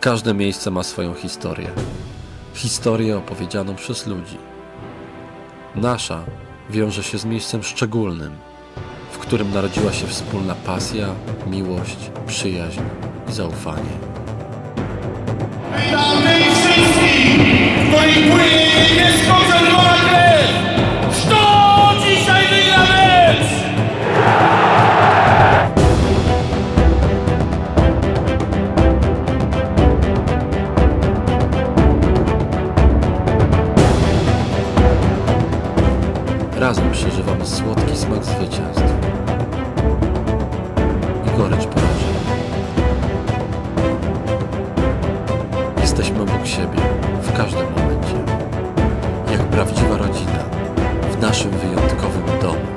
Każde miejsce ma swoją historię. Historię opowiedzianą przez ludzi. Nasza wiąże się z miejscem szczególnym, w którym narodziła się wspólna pasja, miłość, przyjaźń i zaufanie. razem przeżywamy słodki smak zwycięstw i gorycz porażek. Jesteśmy obok siebie w każdym momencie, jak prawdziwa rodzina w naszym wyjątkowym domu.